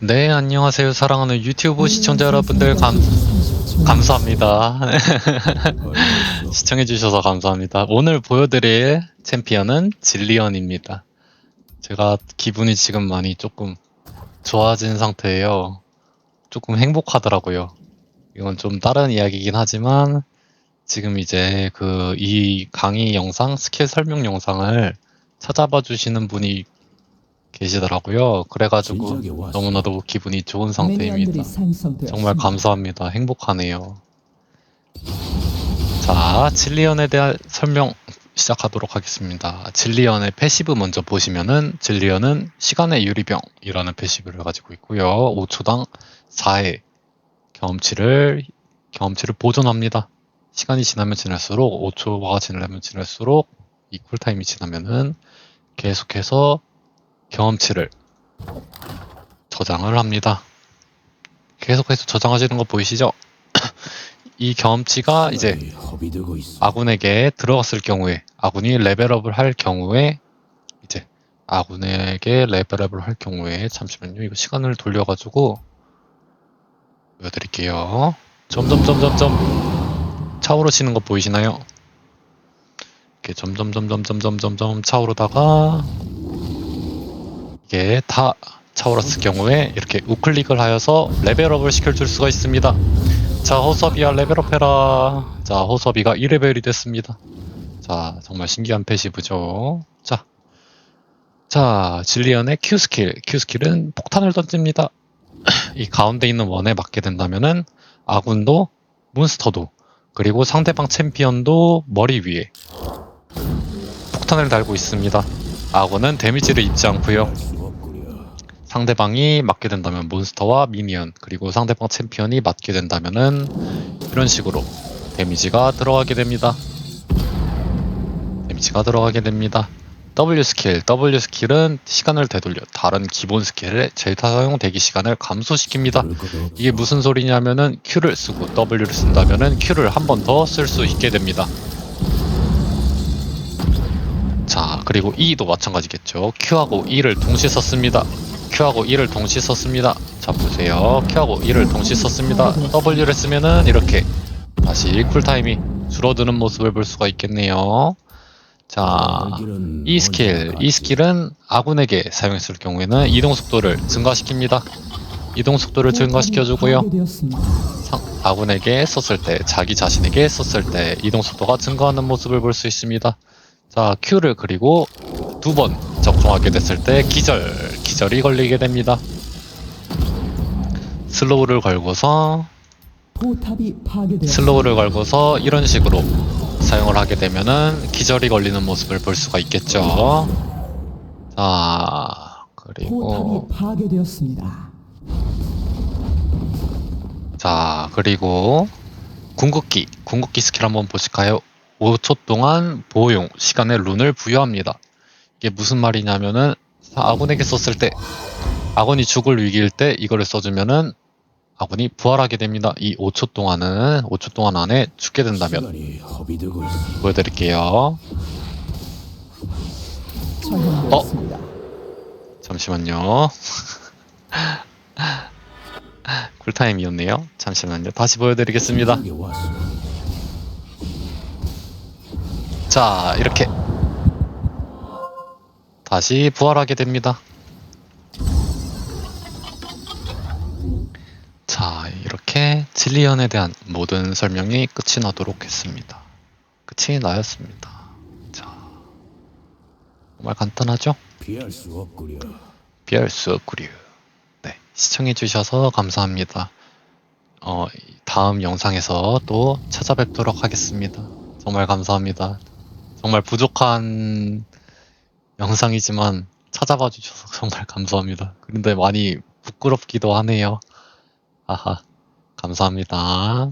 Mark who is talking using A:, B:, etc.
A: 네, 안녕하세요. 사랑하는 유튜브 시청자 여러분들 감, 감사합니다. 시청해주셔서 감사합니다. 오늘 보여드릴 챔피언은 질리언입니다. 제가 기분이 지금 많이 조금 좋아진 상태예요. 조금 행복하더라고요. 이건 좀 다른 이야기이긴 하지만 지금 이제 그 이 강의 영상, 스킬 설명 영상을 찾아봐 주시는 분이 계시더라고요. 그래가지고 너무나도 기분이 좋은 상태입니다. 정말 감사합니다. 행복하네요. 자, 질리언에 대한 설명 시작하도록 하겠습니다. 질리언의 패시브 먼저 보시면은 질리언은 시간의 유리병이라는 패시브를 가지고 있고요. 5초당 4의 경험치를 경험치를 보존합니다. 시간이 지나면 지날수록 5초가 지나면 지날수록 이 쿨타임이 지나면은 계속해서 경험치를 저장을 합니다. 계속해서 저장하시는 거 보이시죠? 이 경험치가 이제 아군에게 들어갔을 경우에 아군이 레벨업을 할 경우에 이제 아군에게 레벨업을 할 경우에 잠시만요 이거 시간을 돌려가지고 보여드릴게요 점점 점점 점 차오르시는 거 보이시나요? 이렇게 점점 점점 점점 점점 차오르다가 이게 다 차오랐을 경우에 이렇게 우클릭을 하여서 레벨업을 시켜줄 수가 있습니다. 자, 호섭이야 레벨업 해라. 자, 호섭이가 2레벨이 됐습니다. 자, 정말 신기한 패시브죠. 자, 자, 질리언의 Q 스킬. Q 스킬은 폭탄을 던집니다. 이 가운데 있는 원에 맞게 된다면은 아군도 몬스터도 그리고 상대방 챔피언도 머리 위에 폭탄을 달고 있습니다. 아군은 데미지를 입지 않고요. 상대방이 맞게 된다면 몬스터와 미니언 그리고 상대방 챔피언이 맞게 된다면은 이런 식으로 데미지가 들어가게 됩니다. 데미지가 들어가게 됩니다. W 스킬, W 스킬은 시간을 되돌려 다른 기본 스킬의 젤타 사용 대기 시간을 감소시킵니다. 이게 무슨 소리냐면은 Q를 쓰고 W를 쓴다면은 Q를 한 번 더 쓸 수 있게 됩니다. 자, 그리고 E도 마찬가지겠죠. Q하고 E를 동시에 썼습니다. Q하고 E를 동시에 썼습니다. 자, 보세요. Q하고 E를 동시에 썼습니다. W를 쓰면은 이렇게 다시 쿨타임이 줄어드는 모습을 볼 수가 있겠네요. 자, 이 스킬, 이 스킬은 아군에게 사용했을 경우에는 이동 속도를 증가시킵니다. 이동 속도를 증가시켜주고요. 상, 아군에게 썼을 때, 자기 자신에게 썼을 때 이동 속도가 증가하는 모습을 볼 수 있습니다. 자, Q를 그리고 두 번 적중하게 됐을 때 기절, 기절이 걸리게 됩니다. 슬로우를 걸고서 슬로우를 걸고서 이런 식으로 사용을 하게 되면은 기절이 걸리는 모습을 볼 수가 있겠죠. 자, 그리고. 자, 그리고 궁극기, 궁극기 스킬 한번 보실까요? 5초 동안 보호용 시간의 룬을 부여합니다. 이게 무슨 말이냐면은 아군에게 썼을 때 아군이 죽을 위기일 때 이거를 써주면은 아군이 부활하게 됩니다. 이 5초 동안은 5초 동안 안에 죽게 된다면 보여드릴게요.
B: 처형되었습니다.
A: 잠시만요. 쿨타임이었네요. 잠시만요. 다시 보여드리겠습니다. 자, 이렇게 다시 부활하게 됩니다. 자, 이렇게 질리언에 대한 모든 설명이 끝이 나도록 했습니다. 끝이 나였습니다. 자, 정말 간단하죠?
C: 피할 수 없구려.
A: 피할 수 없구려. 네, 시청해주셔서 감사합니다. 어, 다음 영상에서 또 찾아뵙도록 하겠습니다. 정말 감사합니다. 정말 부족한 영상이지만 찾아봐 주셔서 정말 감사합니다. 그런데 많이 부끄럽기도 하네요. 아하, 감사합니다.